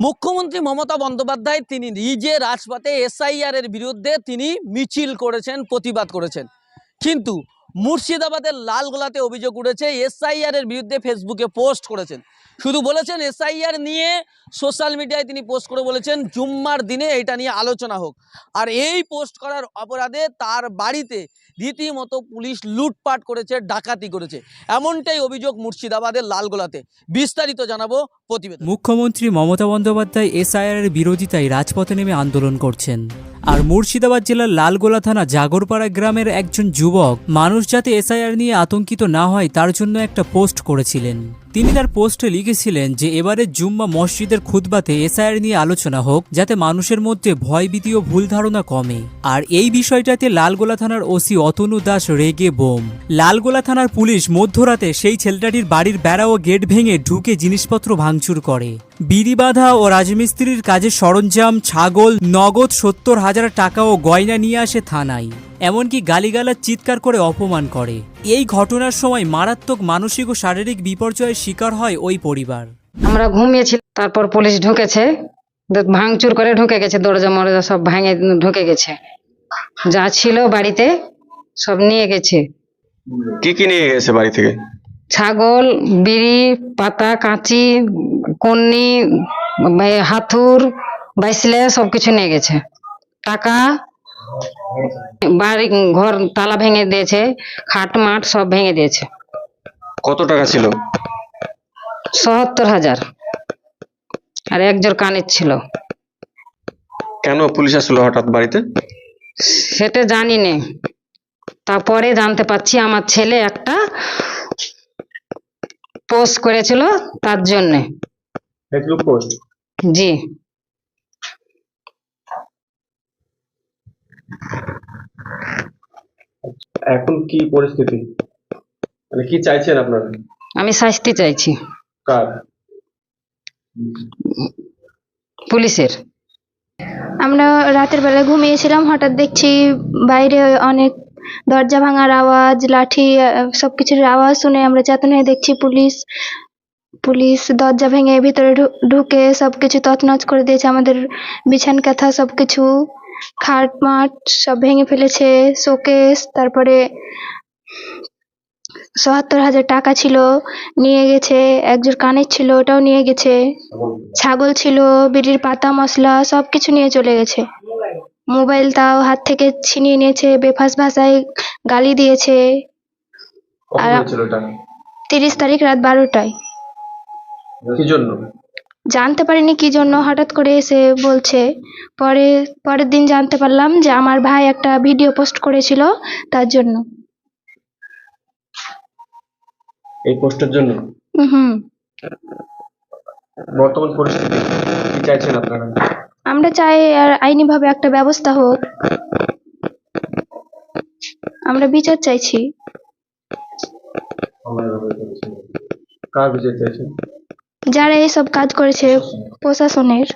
মুখ্যমন্ত্রী মমতা বন্দ্যোপাধ্যায় তিনি নিজে রাজপথে এসআইআর এর বিরুদ্ধে তিনি মিছিল করেছেন, প্রতিবাদ করেছেন। কিন্তু মুর্শিদাবাদের লালগোলাতে অভিযোগ উঠেছে, এসআইআর এর বিরুদ্ধে ফেসবুকে পোস্ট করেছেন। শুধু বলেছেন এসআইআর নিয়ে সোশ্যাল মিডিয়ায় তিনি পোস্ট করে বলেছেন, জুম্মার দিনে এটা নিয়ে আলোচনা হোক। আর এই পোস্ট করার অপরাধে তার বাড়িতে রীতিমতো পুলিশ লুটপাট করেছে, ডাকাতি করেছে। এমনটাই অভিযোগ মুর্শিদাবাদের লালগোলাতে। বিস্তারিত জানাব প্রতিবেদন। মুখ্যমন্ত্রী মমতা বন্দ্যোপাধ্যায় এসআইআর এর বিরোধিতায় রাজপথে নেমে আন্দোলন করছেন। আর মুর্শিদাবাদ জেলার লালগোলা থানা জাগরপাড়া গ্রামের একজন যুবক মানুষ যাতে এসআইআর নিয়ে আতঙ্কিত না হয়, তার জন্য একটা পোস্ট করেছিলেন। তিনি তার পোস্টে লিখেছিলেন যে এবারে জুম্মা মসজিদের খুতবাতে এসআইআর নিয়ে আলোচনা হোক, যাতে মানুষের মধ্যে ভয়ভীতি ও ভুল ধারণা কমে। আর এই বিষয়টাতে লালগোলা থানার ওসি অতনু দাস রেগে বোম। লালগোলা থানার পুলিশ মধ্যরাতে সেই ছেলেটাটির বাড়ির বেড়া ও গেট ভেঙে ঢুকে জিনিসপত্র ভাঙচুর করে। বিড়ি বাঁধা ও রাজমিস্ত্রির কাজের সরঞ্জাম, ছাগল, নগদ সত্তর হাজার টাকা ও গয়না নিয়ে আসে থানায়। এমনকি গালিগালার চিৎকার করে অপমান করে। এই ঘটনার সময় মারাত্মক মানসিক ও শারীরিক বিপর্যয়ের শিকার হয় ওই পরিবার। আমরা ঘুমিয়েছি তারপর পুলিশ ঢুকেছে। ভাঙচুর করে ঢুকে গেছে দরজা মরজা সব ভাঙে ঢুকে গেছে। যা ছিল বাড়িতে সব নিয়ে গেছে। কি কি নিয়ে গেছে বাড়ি থেকে? ছাগল বিড়ি পাতা কাঁচি কন্নি হাতুর বাইসলে সব কিছু নিয়ে গেছে। টাকা বাড়ি ঘর তালা ভেঙে দিয়েছে খাট মাঠ সব ভেঙে দিয়েছে। কত টাকা ছিল? সত্তর হাজার। আর একজোর কানের ছিল। কেন পুলিশ আসলো হঠাৎ বাড়িতে? সেটা জানি নে তারপরে জানতে পারছি আমার ছেলে একটা পোস্ট করেছিল তার জন্যে। জি। এখন কি পরিস্থিতি? মানে কি চাইছেন আপনারা? আমি শাস্তি চাইছি। কার? পুলিশের। আমরা রাতের বেলা ঘুমিয়েছিলাম হঠাৎ দেখছি বাইরে অনেক দরজা ভাঙার আওয়াজ লাঠি সবকিছুর আওয়াজ শুনে আমরা চেতনায় দেখছি পুলিশ পুলিশ দরজা ভেঙে ভিতরে ঢু- ঢুকে সবকিছু তছনছ করে দিয়েছে আমাদের বিছান কাঁথা সবকিছু। খাট মাট সব ভেঙে ফেলেছে শোকেস তারপরে সত্তর হাজার টাকা ছিল নিয়ে গেছে একজোর কানের ছিল ওটাও নিয়ে গেছে। ছাগল ছিল বিড়ির পাতা মশলা সব কিছু নিয়ে চলে গেছে। মোবাইল তাও হাত থেকে ছিনিয়ে নিয়েছে বেফাস ভাষায় গালি দিয়েছে। আর- তিরিশ তারিখ রাত বারোটায়। কি জন্য? জানতে পারিনি কি জন্য হঠাৎ করে এসে বলছে। পরে পরের দিন জানতে পারলাম যে আমার ভাই একটা ভিডিও পোস্ট করেছিল তার জন্য। এই পোস্টের জন্য? হুম। বর্তমান পরিস্থিতি কি চাইছেন আপনারা? আমরা চাই আর আইনিভাবে একটা ব্যবস্থা হোক। আমরা বিচার চাইছি। কার বিজয় চাইছেন? যারা এসব কাজ করেছে প্রশাসনের